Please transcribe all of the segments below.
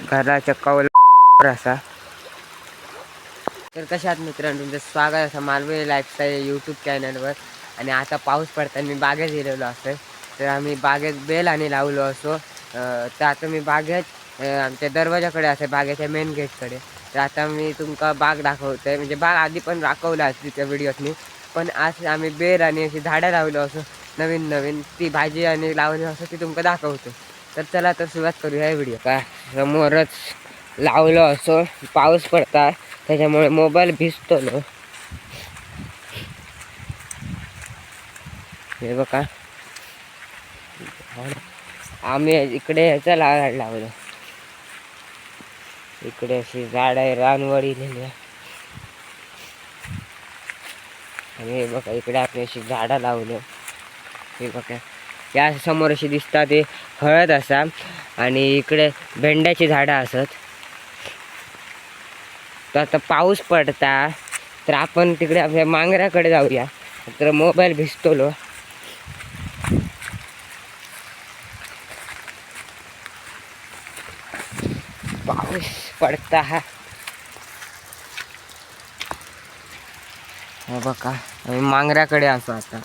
घराच्या कवल असा. तर कशात मित्रांनो? तुमचं स्वागत असं मालवे लाईफस्टाईल यूट्यूब चॅनलवर आणि आता पाऊस पडताना मी बागेत गेलेलो असं तर आम्ही बागेत बेल आणि लावलो असो तर आता मी बागेत आमच्या दरवाजाकडे असे बागेच्या मेन गेटकडे तर आता मी तुमका बाग दाखवतोय. म्हणजे बाग आधी पण दाखवलं असते त्या व्हिडिओतनी पण आज आम्ही बेल आणि अशी झाडं लावलो असो नवीन नवीन ती भाजी आणि लावली असं ती तुमका दाखवतो तर चला तर सुरुवात करूया व्हिडिओ का समोरच लावलो असो पाऊस पडता त्याच्यामुळे मोबाईल भिजतो ना हे बघा. आम्ही इकडे ह्याचं झाड लावलं. इकडे अशी झाड आहे रानवडी आहे. आणि हे बघा इकडे आपण अशी झाडं लावलं. हे बघा. या समोर अशी दिसतात ते हळद असा आणि इकडे भेंड्याची झाडं असत. तर आता पाऊस पडता तर आपण तिकडे आपल्या मांगऱ्याकडे जाऊया. तर मोबाईल भिजतोलो. पाऊस पडता. हा बघा आम्ही मांगऱ्याकडे असो आता.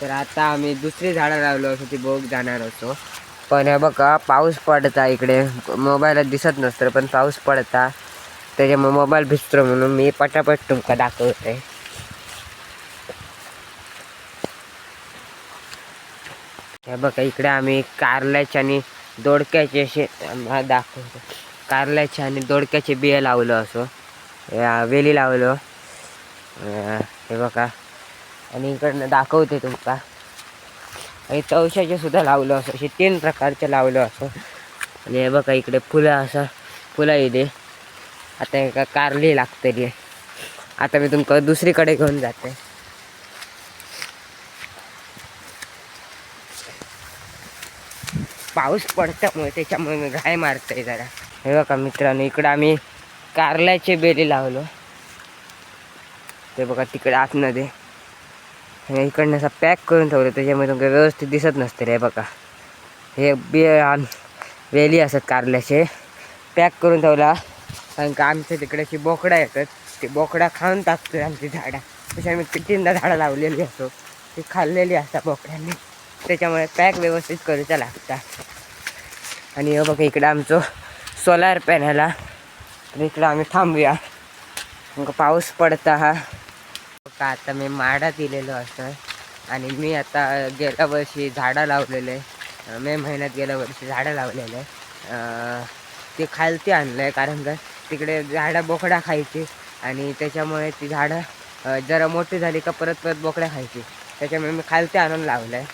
तर आता आम्ही दुसरी झाडं लावलो असो ती बोग जाणार असो. पण हे बघा पाऊस पडता इकडे. मोबाईलात दिसत नसतं पण पाऊस पडता. त्याच्यामुळे मोबाईल भिजतो म्हणून मी पटापट तुमका दाखवते. हे बघा इकडे आम्ही कारल्याचे आणि दोडक्याचे असे दाखवतो. कारल्याचे आणि दोडक्याचे बिये लावलो असो. या वेली लावलो. हे बघा. आणि इकडनं दाखवते तुमका. आणि तवशाचे सुद्धा लावलं असं असे तीन प्रकारचे लावलं असं. आणि हे बघा इकडे फुलं असं फुलं येते आता एका कारली लागतली आता मी तुमका दुसरीकडे घेऊन जाते. पाऊस पडत्यामुळे त्याच्यामुळे मी घाय मारतोय जरा. हे बघा मित्रांनो इकडं आम्ही कारल्याचे बेली लावलो. ते बघा तिकडे आतमध्ये. आणि इकडनं असा पॅक करून ठेवलं त्याच्यामुळे तुमकां व्यवस्थित दिसत नसते रे बघा. हे बे आम- वेली असतात कारल्याचे पॅक करून ठेवला. कारण का आमच्या तिकडे बोकडा येतात ते बोकडा खाऊन टाकतो आमची झाडं. तशी आम्ही कितींदा झाडं लावलेली असतो ती खाल्लेली असतात बोकड्यांनी. त्याच्यामुळे पॅक व्यवस्थित करूचा लागता. आणि हे बघा इकडं आमचं सोलार पॅनल हा तर इकडं आम्ही थांबूया. मग पाऊस पडता हा का आता मी माडा दिलेलो असं आणि मी आता गेल्या वर्षी झाडं लावलेले. मे महिन्यात गेल्या वर्षी झाडं लावलेले. ते खालती आणलं आहे कारण का तिकडे झाडं बोकड्या खायची. आणि त्याच्यामुळे ती झाडं जरा मोठी झाली का परत परत बोकड्या खायची. त्याच्यामुळे मी खालती आणून लावलं आहे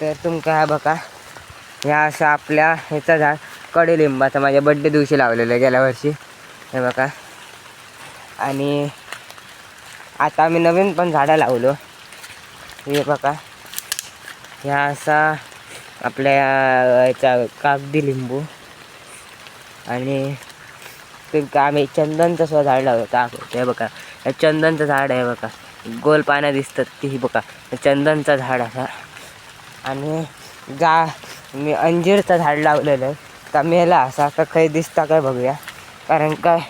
तर तुमका हा बघा ह्या असं आपल्या ह्याचं झाड कडुलिंबाचा. माझ्या बड्डे दिवशी लावलेलं आहे गेल्या वर्षी. हे बघा. आणि आता आम्ही नवीन पण झाडं लावलो. हे बघा. ह्या असा आपल्या याचा कागदी लिंबू. आणि ते का आम्ही चंदनचं सुद्धा झाड लावलं दाखवतो हे बघा. हे चंदनचं झाड आहे बघा. गोल पानं दिसतात ती बघा. चंदनचं झाड असा आणि जा मी अंजीरचं झाड लावलेलं आहे. का मेला असा. का काही दिसता काय बघूया. कारण काय?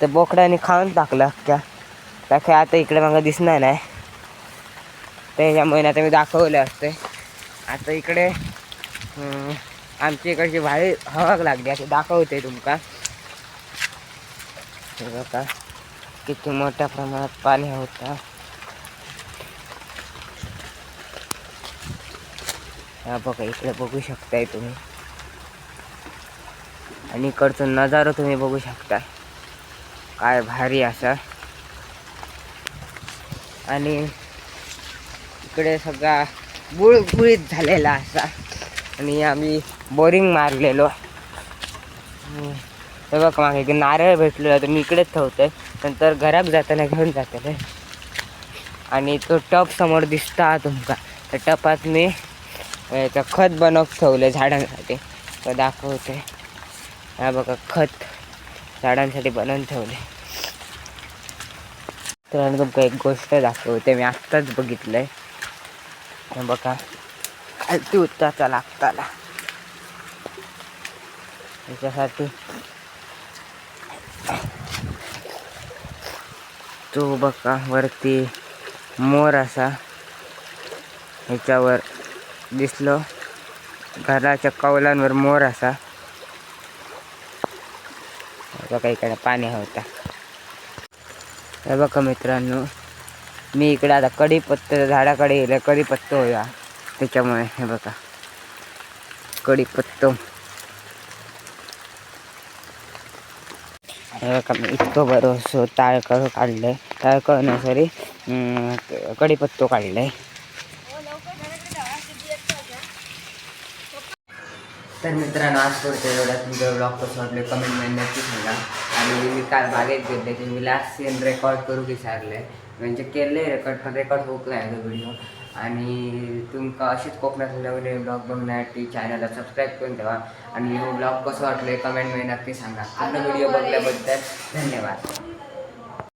ते बोकड्याने खाऊन टाकलं अख्ख्या. काय आता इकडे मग दिसणार नाही. त्याच्यामुळे आता मी दाखवलं असते. आता इकडे आमची आमच्या इकडची भारी हवाक लागली आता दाखवते तुमका. बघा किती मोठ्या प्रमाणात पाणी होता. हा बघा इकडे बघू शकताय तुम्ही. आणि इकडचं नजारा तुम्ही बघू शकता काय भारी असा. आणि इकडे सगळा बुळबुळीत झालेला असा. आणि आम्ही बोरिंग मारलेलो. हे बघ मागे की नारळ भेटलेला तर मी इकडेच ठेवतोय. नंतर घरात जाताना घेऊन जातले आणि तो टप समोर दिसता तुमका. त्या टपात मी याचं खत बनवत ठेवलं झाडांसाठी. तर दाखवते हा बघा खत झाडांसाठी बनवून ठेवले तर आणि तुमका एक गोष्ट दाखवते मी आत्ताच बघितलंय. आहे बघा. खालती उत्ताचा लागताला. त्याच्यासाठी तो बघा वरती मोर असा. ह्याच्यावर दिसलो. घराच्या कौलांवर मोर असा. बघा इकडे पाणी होता. हे बघा मित्रांनो मी इकडे आता कडीपत्ता झाडाकडे गेलं कडीपत्ता होया त्याच्यामुळे हे बघा कडीपत्तो हे बघा मी इतकं बरं असं ताळकळ काढलंय. ताळकळ नाही सॉरी कडीपत्तो काढलाय. तर मित्रांनो आज पुढच्या एवढ्या तुमचं ब्लॉग कसं वाटलं कमेंटमध्ये नक्की सांगा. आणि मी काल बागेत गेले की मी लास्ट सीन रेकॉर्ड करू विचारले. म्हणजे केले रेकॉर्ड पण रेकॉर्ड होत नाही तो व्हिडिओ आणि तुमका अशीच कोकणातून नवीन ब्लॉग बघण्यासाठी चॅनलला सबस्क्राईब करून ठेवा. आणि हो ब्लॉग कसं वाटलं कमेंटमध्ये नक्की सांगा. पूर्ण व्हिडिओ बघल्याबद्दल धन्यवाद.